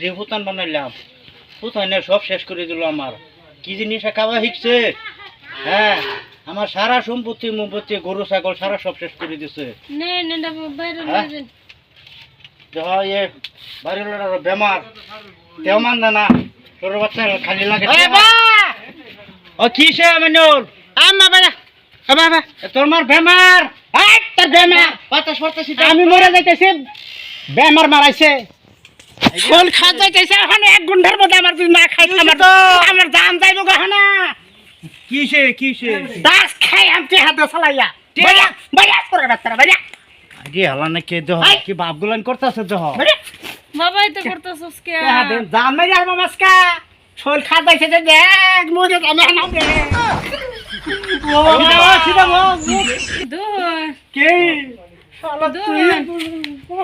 যে হুতান বানাইলাম হুতানে সব শেষ করে দিল আমার। কি জিনিস খাওয়া শিখছে? হ্যাঁ আমার সারা সম্পত্তি সম্পত্তি গরু ছাগল সারা সব শেষ করে দিছে। হ্যাঁ? বাড়ির লোকের বেমার। তেও মান না। তোর বাচ্চা খালি লাগে। ও কি সে মানুর আমা বাবা বাবা তোর মার বেমার। তোর বেমার। বাতাস পড়তেছি আমি মরে যাইতেছি। বেমার মারাইছে। কোন খা যাইতেছে এখন এক ঘণ্টার মধ্যে আমার যদি না খাই আমার আমার দাম যাইব গহনা কি সে কি সে দাস খাই আমি হাতে চালাইয়া। বাইয়া বাইয়া করে বাচ্চারা বাইয়া আগে হালা না কে দেহ। কি বাপ গুলান করতেছে দেহ? বাবাই তো করতেছস কে? দাম মেরে আসব মাসকা শোল খা যাইছে যে দেখ মরে আমি হানাও দে দুই কে দুই এই কি? এই বাচ্চা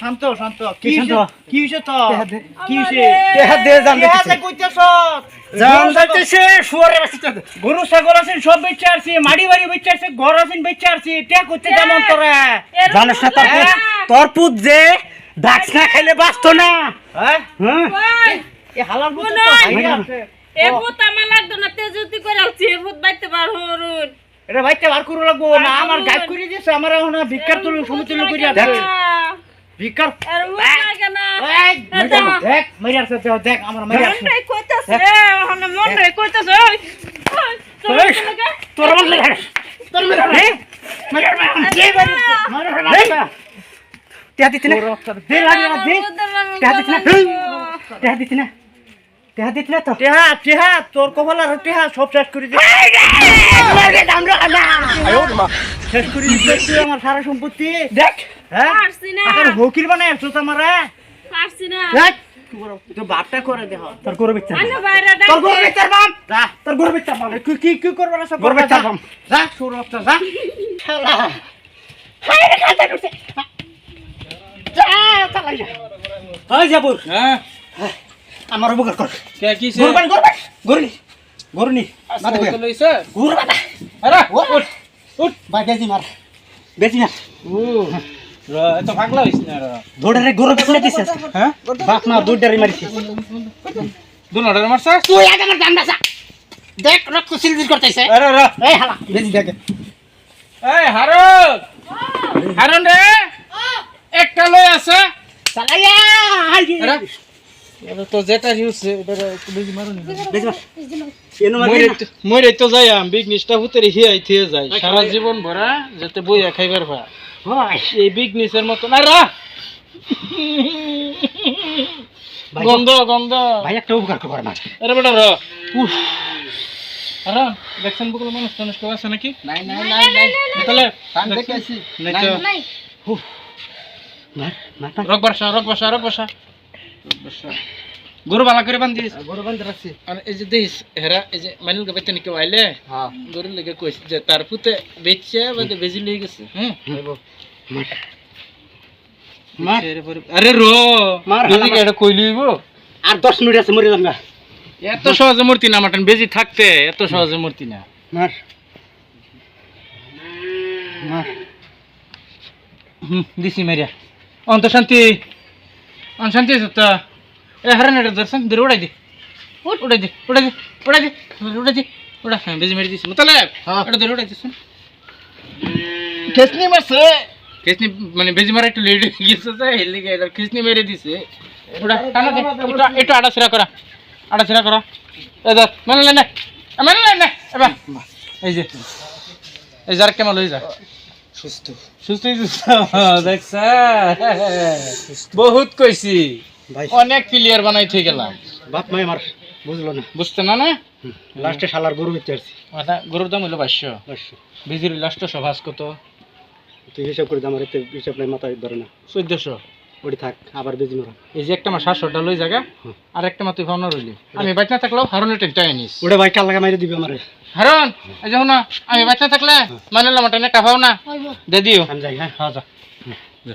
শান্ত শান্ত। কি শান্ত? কি হইছে তো? কি হইছে? দেহা দে জান হাতে কইতেছ জান যাইতেছে শুয়ারে বাসিতে গরু ছাগল আছেন সব বেচে আসছি মাড়ি বাড়ি বেচে আসছি ঘর আছেন বেচে আসছি তে করতে যেমন তোরা। জানিস না তোর তোর পুত যে ডাক্স না খাইলে বাঁচতো না। হ্যাঁ? হ্যাঁ? এ হালার তো। এ ভূত আমার লাগতো না তেজুতি করে আলছি এ ভূত বাইতে পার হরুন এটা ভাইতে বার করে লাগবো না আমার গাইড করে দিয়েছে আমার এখন ভিক্ষার তুলে সমতুল্য করে আছে ভিক্ষার আর ভূত লাগে না এই, দাও। দেখ। আছে দেখ, আমার কইতাছে ওখানে কইতাছে ওই ওই, তোর এই, লাগে? তোর মন লাগে। না, দে লাগে না, দে। না। না না তো। তোর কপাল আর সব শেষ করে দিস শেষ করে আমার সারা সম্পত্তি। দেখ। হকির বানায় আমার পারছি না। দেখ। তো বাপটা করে দেহ তোর গরু বিচ্ছা আনো বাইরে ডাক। তোর গরু বিচ্ছার বাম যা। তোর গরু বিচ্ছার বাম কি কি কি করবার আছে গরু বিচ্ছার বাম যা শুরু হচ্ছে যা। শালা হাই রে খাতা ঢুকছে। যা চালাই যা। ওই জাবুর হ্যাঁ। আমার উপকার কর। কে কিছে গরু গরু গরু নি গরু নি। মাথা কই লইছে? গরু বাটা আরে উঠ উঠ। বাই বেজি মার। বেজি না ও এত পাগলা হইছ না র দৌড়ে গরু বেচলে দিছে। হ্যাঁ বাপ না দুধ ডারি মারিছে দুন তুই আগে আমার জান বাসা দেখ রক্ত সিলজিল করতেছে আরে র এই হালা। বেজি দেখে এই হারন হারন রে একটা লই আছে। চালাইয়া আরে আরে তো যেটা হিউছে এটা একটু বেশি মারুনি বেজি মার তো- যাই আম বিগনিসটা হুতেরে হিয়াই থিয়ে যায়। সারা জীবন ভরা যাতে বইয়া খাইবার ভা এই বিগনিসের মতো। না রা। গন্ধ গন্ধ। ভাই একটা উপকার কর না। আরে বেটা র। উফ। আরে দেখছেন বকুল মানুষ টানুষ কেউ আছে নাকি? নাই নাই নাই নাই। তাহলে কান দেখাইছি নাই তো। নাই। মার মার মার রক বর্ষা রক বর্ষা রক বর্ষা। গরু বালা করে বান্ধিস? গরু বান্ধ রাখছি। আর এই যে দেখিস হেরা এই যে গাবে তেনে কেউ আইলে হ্যাঁ। গরুর লেগে কইস যে তার পুতে বেচছে বাদে বেজি লই গেছে। মার। আরে রো। মার, বেজি এটা কই লইব আর দশ মিনিট আছে মরে এত সহজে মূর্তি না মাটন বেজি থাকতে এত সহজে মূর্তি না। মার। মার। হুম দিছি মেরিয়া অন্ত শান্তি। অন শান্তি আছে তো? এ হারান এটা দর্শন দূরে উড়াই দি উড়াই দি উড়াই দি উড়াই দি উড়াই দি উড়া হ্যাঁ বেজি মেরে দিছি তাহলে এটা দূরে উড়াই দিছি কেসনি মারছে কিসনি মানে বেজি মারা একটু লেট হয়ে গেছে তো এর লিগে এটা কিসনি মেরে দিছে ওটা টানা দে এটা এটা আড়া ছিড়া করা আড়া ছিড়া করা এ ধর মানে লে না মানে লে না এবার এই যে এই যার কেমন লই যা সুস্থ সুস্থ দেখছ বহুত কইছি ভাই অনেক প্লেয়ার বানাই থেকে গেলাম। বাপ মাই মার বুঝলো না। বুঝতে না না? লাস্টে শালার গরু বেচে আসছি। মাথা গরুর দাম হইল বাইশশো বাস বিজির লাস্ট সভাস কত? তুই হিসাব করে দে, আমার এতে হিসাব নাই মাথায় ধরে না। চোদ্দশো। ওটি থাক আবার বেজি মারা। এই যে একটা মাস সাতশোটা লই জায়গা। আর একটা মাত্র ভাবনা রইলি। আমি বাইক না থাকলেও হারনের টেনটা আনিস ওটা ভাই কাল লাগা মাইরে দিবে আমারে। হারুন এই যে শোনো আমি বাচ্চা থাকলে মানে মাটনে কাফাও না দে দিও। আমি যাই হ্যাঁ। হ্যাঁ যা। যা।